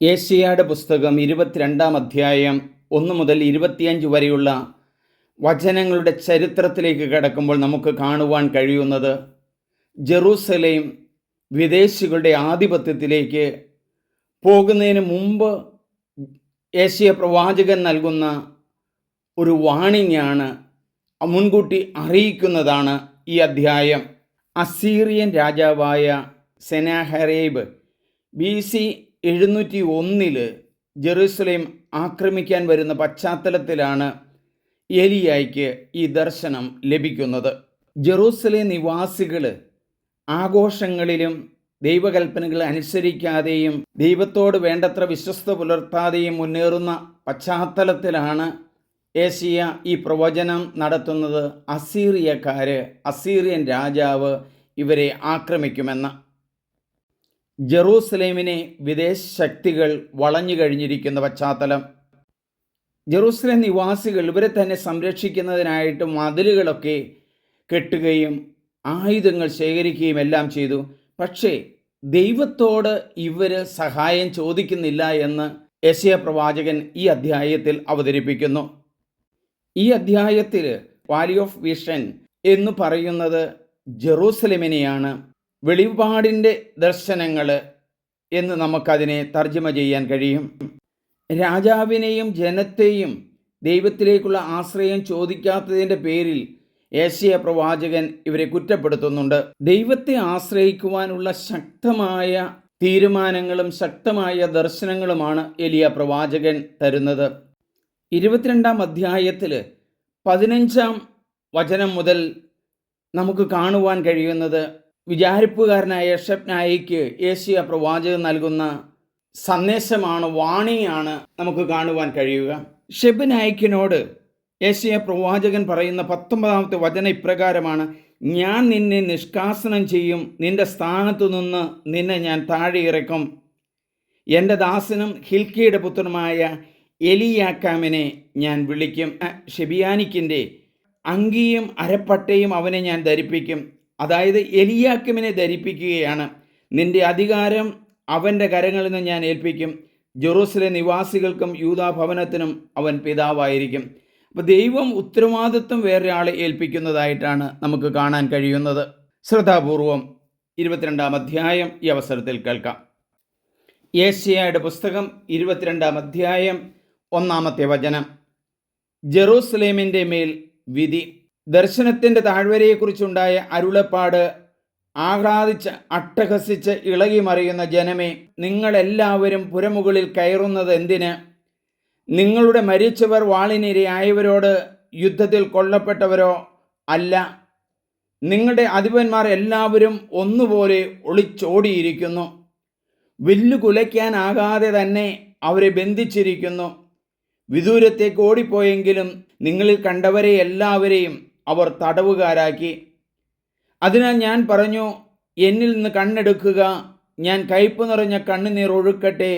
Asiad പുസ്തകം ഇരുപത്തിരണ്ടാം അധ്യായം ഒന്ന് മുതൽ ഇരുപത്തിയഞ്ച് വരെയുള്ള വചനങ്ങളുടെ ചരിത്രത്തിലേക്ക് കടക്കുമ്പോൾ നമുക്ക് കാണുവാൻ കഴിയുന്നത് ജെറൂസലേം വിദേശികളുടെ ആധിപത്യത്തിലേക്ക് പോകുന്നതിന് മുമ്പ് ഏഷ്യ പ്രവാചകൻ നൽകുന്ന ഒരു വാണിങ്ങാണ് മുൻകൂട്ടി അറിയിക്കുന്നതാണ് ഈ അധ്യായം. അസീറിയൻ രാജാവായ സെനാഹറേബ് ബി സി എഴുന്നൂറ്റി ഒന്നിൽ ജെറൂസലേം ആക്രമിക്കാൻ വരുന്ന പശ്ചാത്തലത്തിലാണ് ഏലിയായ്ക്ക് ഈ ദർശനം ലഭിക്കുന്നത്. ജെറൂസലേം നിവാസികൾ ആഘോഷങ്ങളിലും ദൈവകൽപ്പനകൾ അനുസരിക്കാതെയും ദൈവത്തോട് വേണ്ടത്ര വിശ്വസ്ത പുലർത്താതെയും മുന്നേറുന്ന പശ്ചാത്തലത്തിലാണ് ഏഷ്യ ഈ പ്രവചനം നടത്തുന്നത്. അസീറിയക്കാർ അസീറിയൻ രാജാവ് ഇവരെ ആക്രമിക്കുമെന്ന്. ജെറൂസലേമിനെ വിദേശ ശക്തികൾ വളഞ്ഞു കഴിഞ്ഞിരിക്കുന്ന പശ്ചാത്തലം. ജെറൂസലേം നിവാസികൾ ഇവരെ തന്നെ സംരക്ഷിക്കുന്നതിനായിട്ട് മതിലുകളൊക്കെ കെട്ടുകയും ആയുധങ്ങൾ ശേഖരിക്കുകയും എല്ലാം ചെയ്തു. പക്ഷേ ദൈവത്തോട് ഇവർ സഹായം ചോദിക്കുന്നില്ല എന്ന് യശയ പ്രവാചകൻ ഈ അധ്യായത്തിൽ അവതരിപ്പിക്കുന്നു. ഈ അധ്യായത്തിൽ വാലി ഓഫ് വിഷൻ എന്ന് പറയുന്നത് ജെറൂസലേമിനെയാണ്. വെളിപാടിന്റെ ദർശനങ്ങൾ എന്ന് നമുക്കതിനെ തർജമ ചെയ്യാൻ കഴിയും. രാജാവിനെയും ജനത്തെയും ദൈവത്തിലേക്കുള്ള ആശ്രയം ചോദിക്കാത്തതിന്റെ പേരിൽ ഏഷ്യ പ്രവാചകൻ ഇവരെ കുറ്റപ്പെടുത്തുന്നുണ്ട്. ദൈവത്തെ ആശ്രയിക്കുവാനുള്ള ശക്തമായ തീരുമാനങ്ങളും ശക്തമായ ദർശനങ്ങളുമാണ് എലിയ പ്രവാചകൻ തരുന്നത്. ഇരുപത്തിരണ്ടാം അധ്യായത്തിൽ പതിനഞ്ചാം വചനം മുതൽ നമുക്ക് കാണുവാൻ കഴിയുന്നത് വിചാരിപ്പുകാരനായ ഷെപ്നായിക്ക് യേശു പ്രവാചകൻ നൽകുന്ന സന്ദേശമാണ് വാണിയാണ് നമുക്ക് കാണുവാൻ കഴിയുക. ഷെബ് നായിക്കിനോട് ഏഷ്യ പ്രവാചകൻ പറയുന്ന പത്തൊമ്പതാമത്തെ വചന ഇപ്രകാരമാണ് ഞാൻ നിന്നെ നിഷ്കാസനം ചെയ്യും നിന്റെ സ്ഥാനത്തു നിന്ന് നിന്നെ ഞാൻ താഴെ ഇറക്കും. എന്റെ ദാസനും ഹിൽക്കിയുടെ പുത്രനുമായ എലിയാക്കാമിനെ ഞാൻ വിളിക്കും. ഷെബിയാനിക്കിന്റെ അങ്കിയും അരപ്പട്ടയും അവനെ ഞാൻ ധരിപ്പിക്കും. അതായത് എലിയാക്കിമിനെ ധരിപ്പിക്കുകയാണ്. നിന്റെ അധികാരം അവന്റെ കരങ്ങളിൽ നിന്ന് ഞാൻ ഏൽപ്പിക്കും. ജെറൂസലേം നിവാസികൾക്കും യൂതാഭവനത്തിനും അവൻ പിതാവായിരിക്കും. അപ്പോൾ ദൈവം ഉത്തരവാദിത്വം വേറൊരാളെ ഏൽപ്പിക്കുന്നതായിട്ടാണ് നമുക്ക് കാണാൻ കഴിയുന്നത്. ശ്രദ്ധാപൂർവം ഇരുപത്തിരണ്ടാം അധ്യായം ഈ അവസരത്തിൽ കേൾക്കാം. ഏഷ്യയുടെ പുസ്തകം ഇരുപത്തിരണ്ടാം അധ്യായം ഒന്നാമത്തെ വചനം. ജെറൂസലേമിന്റെ മേൽ വിധി. ദർശനത്തിന്റെ താഴ്വരയെക്കുറിച്ചുണ്ടായ അരുളപ്പാട് ആഹ്ലാദിച്ച് അട്ടഹസിച്ച് ഇളകി മറിയുന്ന ജനമേ നിങ്ങളെല്ലാവരും പുരമുകളിൽ കയറുന്നത് എന്തിന്? നിങ്ങളുടെ മരിച്ചവർ വാളിനിരയായവരോട് യുദ്ധത്തിൽ കൊല്ലപ്പെട്ടവരോ അല്ല. നിങ്ങളുടെ അധിപന്മാർ എല്ലാവരും ഒന്നുപോലെ ഒളിച്ചോടിയിരിക്കുന്നു. വില്ലു കുലയ്ക്കാനാകാതെ തന്നെ അവരെ ബന്ധിച്ചിരിക്കുന്നു. വിദൂരത്തേക്ക് ഓടിപ്പോയെങ്കിലും നിങ്ങളിൽ കണ്ടവരെ എല്ലാവരെയും അവർ തടവുകാരാക്കി. അതിനാൽ ഞാൻ പറഞ്ഞു എന്നിൽ നിന്ന് കണ്ണെടുക്കുക ഞാൻ കയ്പ് നിറഞ്ഞ കണ്ണുനീർ ഒഴുക്കട്ടെ.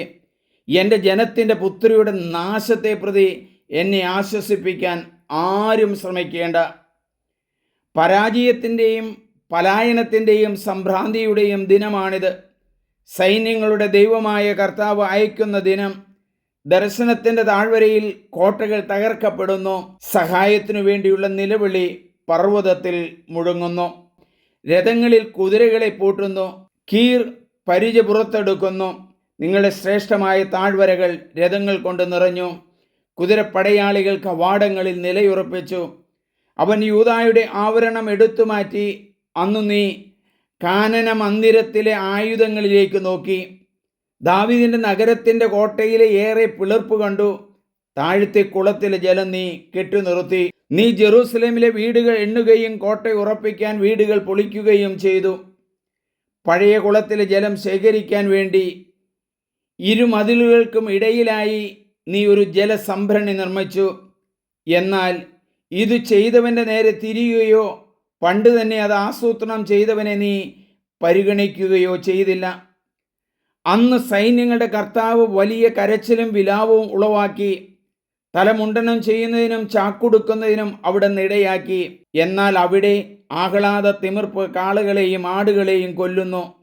എന്റെ ജനത്തിന്റെ പുത്രിയുടെ നാശത്തെ പ്രതി എന്നെ ആശ്വസിപ്പിക്കാൻ ആരും ശ്രമിക്കേണ്ട. പരാജയത്തിന്റെയും പലായനത്തിന്റെയും സംഭ്രാന്തിയുടെയും ദിനമാണിത്. സൈന്യങ്ങളുടെ ദൈവമായ കർത്താവ് അയക്കുന്ന ദിനം ദർശനത്തിന്റെ താഴ്വരയിൽ കോട്ടകൾ തകർക്കപ്പെടുന്നു. സഹായത്തിനു വേണ്ടിയുള്ള നിലവിളി പർവതത്തിൽ മുഴങ്ങുന്നു. രഥങ്ങളിൽ കുതിരകളെ പൂട്ടുന്നു. കീർ പരിച പുറത്തെടുക്കുന്നു. നിങ്ങളുടെ ശ്രേഷ്ഠമായ താഴ്വരകൾ രഥങ്ങൾ കൊണ്ട് നിറഞ്ഞു. കുതിരപ്പടയാളികൾ കവാടങ്ങളിൽ നിലയുറപ്പിച്ചു. അവൻ യൂതായുടെ ആവരണം എടുത്തു മാറ്റി. അന്നു നീ കാനന മന്ദിരത്തിലെ ആയുധങ്ങളിലേക്ക് നോക്കി. ദാവിദിന്റെ നഗരത്തിന്റെ കോട്ടയിലെ ഏറെ പിളർപ്പ് കണ്ടു. താഴ്ത്തി കുളത്തിലെ ജലം നീ കെട്ടുനിർത്തി നീ ജെറൂസലേമിലെ വീടുകൾ എണ്ണുകയും കോട്ട ഉറപ്പിക്കാൻ വീടുകൾ പൊളിക്കുകയും ചെയ്തു. പഴയ കുളത്തിലെ ജലം ശേഖരിക്കാൻ വേണ്ടി ഇരുമതിലുകൾക്കും ഇടയിലായി നീ ഒരു ജലസംഭരണി നിർമ്മിച്ചു. എന്നാൽ ഇത് ചെയ്തവന്റെ നേരെ തിരിയുകയോ പണ്ട് തന്നെ അത് ആസൂത്രണം ചെയ്തവനെ നീ പരിഗണിക്കുകയോ ചെയ്തില്ല. അന്ന് സൈന്യങ്ങളുടെ കർത്താവ് വലിയ കരച്ചിലും വിലാപവും ഉളവാക്കി തലമുണ്ടനം ചെയ്യുന്നതിനും ചാക്കുടുക്കുന്നതിനും അവിടെ നിടയാക്കി എന്നാൽ അവിടെ ആഹ്ലാദ തിമിർപ്പ് കാളുകളെയും ആടുകളെയും കൊല്ലുന്നു.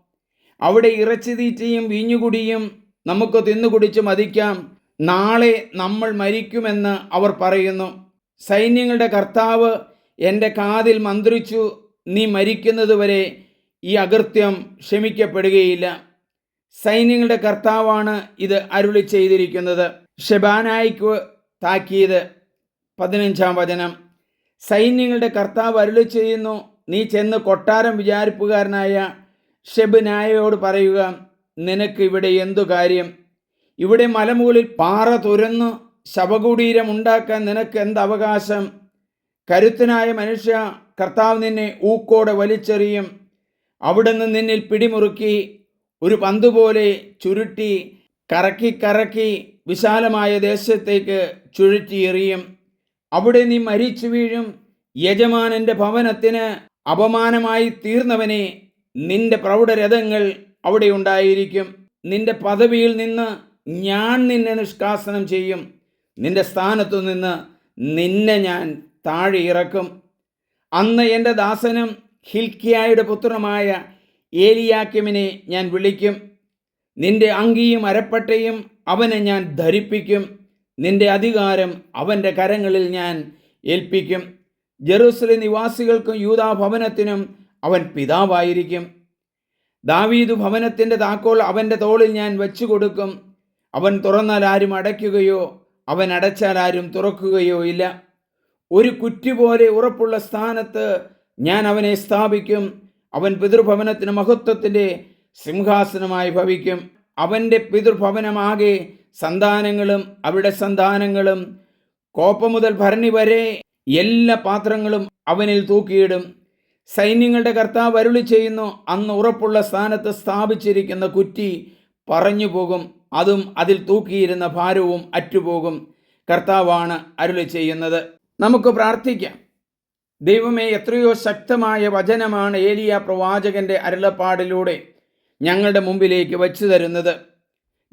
അവിടെ ഇറച്ചി തീറ്റയും വീഞ്ഞുകുടിയും നമുക്ക് തിന്നുകുടിച്ച് മതിക്കാം. നാളെ നമ്മൾ മരിക്കുമെന്ന് അവർ പറയുന്നു. സൈന്യങ്ങളുടെ കർത്താവ് എന്റെ കാതിൽ മന്ത്രിച്ചു നീ മരിക്കുന്നതുവരെ ഈ അകൃത്യം ക്ഷമിക്കപ്പെടുകയില്ല. സൈന്യങ്ങളുടെ കർത്താവാണ് ഇത് അരുളി ചെയ്തിരിക്കുന്നത്. ഷെബാനായിക്ക് താക്കിയത് പതിനഞ്ചാം വചനം. സൈന്യങ്ങളുടെ കർത്താവ് അരുളി ചെയ്യുന്നു നീ ചെന്ന് കൊട്ടാരം വിചാരിപ്പുകാരനായ ഷെബിനായയോട് പറയുക നിനക്ക് ഇവിടെ എന്തു കാര്യം? ഇവിടെ മലമുകളിൽ പാറ തുരന്ന് ശവകുടീരം ഉണ്ടാക്കാൻ നിനക്ക് എന്ത് അവകാശം? കരുത്തനായ മനുഷ്യ കർത്താവ് നിന്നെ ഊക്കോടെ വലിച്ചെറിയും. അവിടുന്ന് നിന്നിൽ പിടിമുറുക്കി ഒരു പന്ത് പോലെ ചുരുട്ടി കറക്കി കറക്കി വിശാലമായ ദേശത്തേക്ക് ചുഴറ്റി എറിയും. അവിടെ നീ മരിച്ചു വീഴും. യജമാനന്റെ ഭവനത്തിന് അപമാനമായി തീർന്നവനെ നിന്റെ പ്രൗഢരഥങ്ങൾ അവിടെ ഉണ്ടായിരിക്കും. നിന്റെ പദവിയിൽ നിന്ന് ഞാൻ നിന്നെ നിഷ്കാസനം ചെയ്യും. നിന്റെ സ്ഥാനത്തു നിന്ന് നിന്നെ ഞാൻ താഴെ ഇറക്കും. അന്ന് എന്റെ ദാസനും ഹിൽക്കിയായുടെ പുത്രനുമായ ഏലിയാക്കിമിനെ ഞാൻ വിളിക്കും. നിന്റെ അങ്കിയും അരപ്പട്ടയും അവനെ ഞാൻ ധരിപ്പിക്കും. നിന്റെ അധികാരം അവന്റെ കരങ്ങളിൽ ഞാൻ ഏൽപ്പിക്കും. ജെറൂസലേം നിവാസികൾക്കും യൂതാ ഭവനത്തിനും അവൻ പിതാവായിരിക്കും. ദാവീദു ഭവനത്തിന്റെ താക്കോൽ അവന്റെ തോളിൽ ഞാൻ വെച്ചു കൊടുക്കും അവൻ തുറന്നാൽ ആരും അടയ്ക്കുകയോ അവൻ അടച്ചാൽ ആരും തുറക്കുകയോ ഇല്ല. ഒരു കുറ്റി പോലെ ഉറപ്പുള്ള സ്ഥാനത്ത് ഞാൻ അവനെ സ്ഥാപിക്കും. അവൻ പിതൃഭവനത്തിന് മഹത്വത്തിന്റെ സിംഹാസനമായി ഭവിക്കും. അവന്റെ പിതൃഭവനമാകെ സന്താനങ്ങളും അവിടെ സന്താനങ്ങളും കോപ്പ മുതൽ ഭരണി വരെ എല്ലാ പാത്രങ്ങളും അവനിൽ തൂക്കിയിടും. സൈന്യങ്ങളുടെ കർത്താവ് അരുളി ചെയ്യുന്നു അന്ന് ഉറപ്പുള്ള സ്ഥാനത്ത് സ്ഥാപിച്ചിരിക്കുന്ന കുറ്റി പറഞ്ഞു പോകും അതും അതിൽ തൂക്കിയിരുന്ന ഭാരവും അറ്റുപോകും. കർത്താവാണ് അരുളി ചെയ്യുന്നത്. നമുക്ക് പ്രാർത്ഥിക്കാം. ദൈവമേ എത്രയോ ശക്തമായ വചനമാണ് ഏലിയ പ്രവാചകന്റെ അരുളപ്പാടിലൂടെ ഞങ്ങളുടെ മുമ്പിലേക്ക് വച്ചു തരുന്നത്.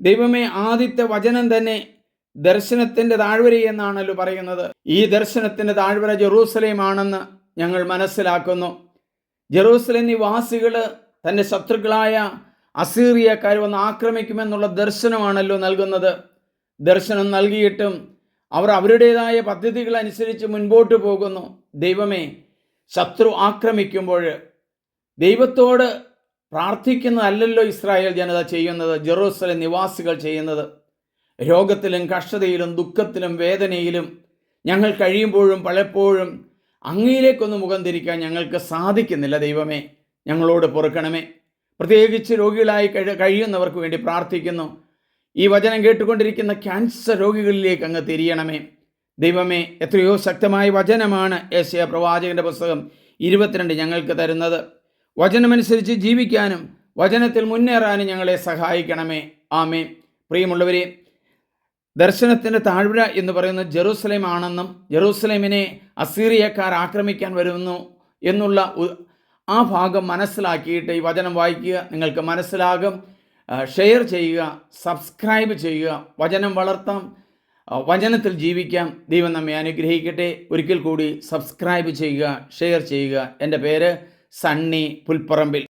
ദൈവമേ ആദ്യത്തെ വചനം തന്നെ ദർശനത്തിന്റെ താഴ്വര എന്നാണല്ലോ പറയുന്നത്. ഈ ദർശനത്തിന്റെ താഴ്വര ജെറൂസലേമാണെന്ന് ഞങ്ങൾ മനസ്സിലാക്കുന്നു. ജെറൂസലേം നിവാസികൾ തന്റെ ശത്രുക്കളായ അസീറിയക്കാർ വന്ന് ആക്രമിക്കുമെന്നുള്ള ദർശനമാണല്ലോ നൽകുന്നത്. ദർശനം നൽകിയിട്ടും അവർ അവരുടേതായ പദ്ധതികൾ അനുസരിച്ച് മുൻപോട്ട് പോകുന്നു. ദൈവമേ ശത്രു ആക്രമിക്കുമ്പോൾ ദൈവത്തോട് പ്രാർത്ഥിക്കുന്നതല്ലല്ലോ ഇസ്രായേൽ ജനത ചെയ്യുന്നത് ജെറൂസലം നിവാസികൾ ചെയ്യുന്നത്. രോഗത്തിലും കഷ്ടതയിലും ദുഃഖത്തിലും വേദനയിലും ഞങ്ങൾ കഴിയുമ്പോഴും പലപ്പോഴും അങ്ങയിലേക്കൊന്ന് മുഖം തിരിക്കാൻ ഞങ്ങൾക്ക് സാധിക്കുന്നില്ല ദൈവമേ. ഞങ്ങളോട് പൊറുക്കണമേ. പ്രത്യേകിച്ച് രോഗികളായി കഴി കഴിയുന്നവർക്ക് വേണ്ടി പ്രാർത്ഥിക്കുന്നു. ഈ വചനം കേട്ടുകൊണ്ടിരിക്കുന്ന ക്യാൻസർ രോഗികളിലേക്ക് അങ്ങ് തിരിയണമേ. ദൈവമേ എത്രയോ ശക്തമായ വചനമാണ് ഏഷ്യ പ്രവാചകന്റെ പുസ്തകം ഇരുപത്തിരണ്ട് ഞങ്ങൾക്ക് തരുന്നത്. വചനമനുസരിച്ച് ജീവിക്കാനും വചനത്തിൽ മുന്നേറാനും ഞങ്ങളെ സഹായിക്കണമേ. ആമേ പ്രിയമുള്ളവരെ ദർശനത്തിന്റെ താഴ്വര എന്ന് പറയുന്നത് ജെറൂസലേം ആണെന്നും ജെറൂസലേമിനെ അസീറിയക്കാർ ആക്രമിക്കാൻ വരുന്നു എന്നുള്ള ആ ഭാഗം മനസ്സിലാക്കിയിട്ട് ഈ വചനം വായിക്കുക നിങ്ങൾക്ക് മനസ്സിലാകും. ഷെയർ ചെയ്യുക സബ്സ്ക്രൈബ് ചെയ്യുക വചനം വളർത്താം. വചനത്തിൽ ജീവിക്കാം. ദൈവം നമ്മെ അനുഗ്രഹിക്കട്ടെ. ഒരിക്കൽ കൂടി സബ്സ്ക്രൈബ് ചെയ്യുക ഷെയർ ചെയ്യുക. എന്റെ പേര് സണ്ണി പുൽപ്പറമ്പിൽ.